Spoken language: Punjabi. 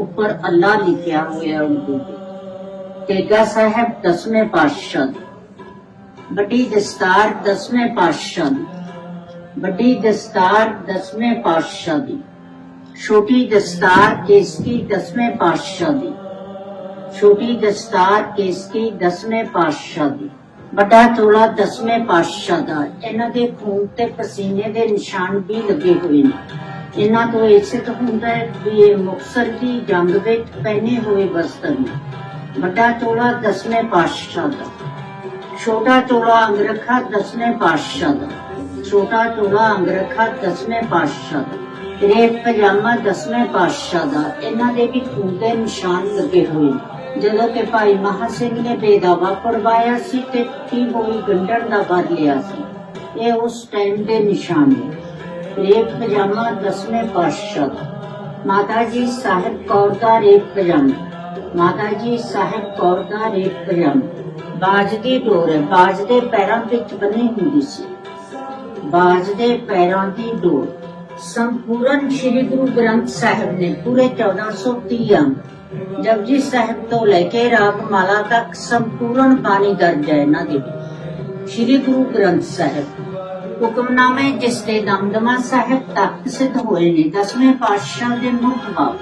ਉੱਪਰ ਅੱਲਾ ਲਿਖਿਆ ਹੋਇਆ ਉਰਦੂ ਤੇ। ਤੇਗਾ ਸਾਹਿਬ ਦਸਵੇਂ ਪਾਤਸ਼ਾਹ ਦੀ। ਵੱਡੀ ਦਸਤਾਰ ਦਸਵੇਂ ਪਾਤਸ਼ਾਹ ਦੀ। ਵੱਡੀ ਦਸਤਾਰ ਦਸਵੇਂ ਪਾਤਸ਼ਾਹ ਦੀ। ਛੋਟੀ ਦਸਤਾਰ ਕੇਸਕੀ ਦਸਵੇਂ ਪਾਤਸ਼ਾਹ ਦੀ। ਛੋਟੀ ਦਸਤਾਰ ਕੇਸਕੀ ਦਸਵੇਂ ਪਾਤਸ਼ਾਹ ਦੀ। ਵੱਡਾ ਚੋਲਾ ਦਸਵੇਂ ਪਾਤਸ਼ਾਹ ਦਾ। ਇਹਨਾਂ ਦੇ ਖੂਨ ਤੇ ਪਸੀਨੇ ਦੇ ਨਿਸ਼ਾਨ ਵੀ ਲੱਗੇ ਹੋਏ ਨੇ। ਇਹਨਾਂ ਤੋਂ ਇਹ ਹੁੰਦਾ ਹੈ ਵੀ ਇਹ ਮੁਕਤਸਰ ਦੀ ਜੰਗ ਵਿੱਚ ਪਹਿਨੇ ਹੋਏ ਵਸਤਰ ਨੇ। ਵੱਡਾ ਚੋਲਾ ਦਸਵੇਂ ਪਾਤਸ਼ਾਹ ਦਾ। ਛੋਟਾ ਚੋਲਾ ਅੰਗਰਖਾ ਦਸਵੇਂ ਪਾਤਸ਼ਾਹ ਦਾ। ਛੋਟਾ ਚੋਲਾ ਅੰਗਰਖਾ ਦਸਵੇਂ ਪਾਤਸ਼ਾਹ ਦਾ। ਰੇਤ ਪਜਾਮਾ ਦਸਵੇਂ ਪਾਤਸ਼ਾਹ ਦਾ। ਇਹਨਾਂ ਦੇ ਵੀ ਖੂਨ ਦੇ ਨਿਸ਼ਾਨ ਲੱਗੇ ਹੋਏ ਜਦੋਂ ਕਿ ਭਾਈ ਮਹਾ ਸਿੰਘ ਨੇ ਬੇਦਾਵਾ ਕਰਵਾਇਆ ਸੀ ਤੇ ਕੀ ਹੋਈ ਗੰਢਣ ਦਾ ਵਰ ਲਿਆ ਸੀ। ਇਹ ਉਸ ਟਾਈਮ ਦੇ ਨਿਸ਼ਾਨ ਨੇ। ਰੇਤ ਪਜਾਮਾ ਦਸਵੇਂ ਪਾਤਸ਼ਾਹ। ਦਾ ਮਾਤਾ ਜੀ ਸਾਹਿਬ ਕੌਰ ਦਾ ਰੇਤ ਪਜਾਮਾ। ਮਾਤਾ ਜੀ ਸਾਹਿਬ ਕੌਰ ਦਾ ਰੇਤ ਪਜਾਮਾ। ਬਾਜ ਦੀ ਡੋਰ ਹੈ ਬਾਜ ਦੇ ਪੈਰਾਂ ਵਿੱਚ ਬਣੀ ਹੁੰਦੀ ਸੀ। ਬਾਜ ਦੇ ਪੈਰਾਂ ਦੀ ਡੋਰ। ਸੰਪੂਰਨ ਸ੍ਰੀ ਗੁਰੂ ਗ੍ਰੰਥ ਸਾਹਿਬ ਨੇ ਪੂਰੇ 1430 ਅੰਗ ਜਪਜੀ ਸਾਹਿਬ ਤੋਂ ਲੈ ਕੇ ਰਾਗ ਮਾਲਾ ਤੱਕ ਸੰਪੂਰਨ ਬਾਣੀ ਦਰਜ ਹੈ ਇਹਨਾਂ ਦੇ। ਸ੍ਰੀ ਗੁਰੂ ਗ੍ਰੰਥ ਸਾਹਿਬ। ਹੁਕਮਨਾਮੇ ਜਿਸ ਤੇ ਦਮਦਮਾ ਸਾਹਿਬ ਤੱਕ ਸਿੱਧ ਹੋਏ ਨੇ ਦਸਵੇਂ ਪਾਤਸ਼ਾਹ ਦੇ ਮੁੱਖ ਭਾਵ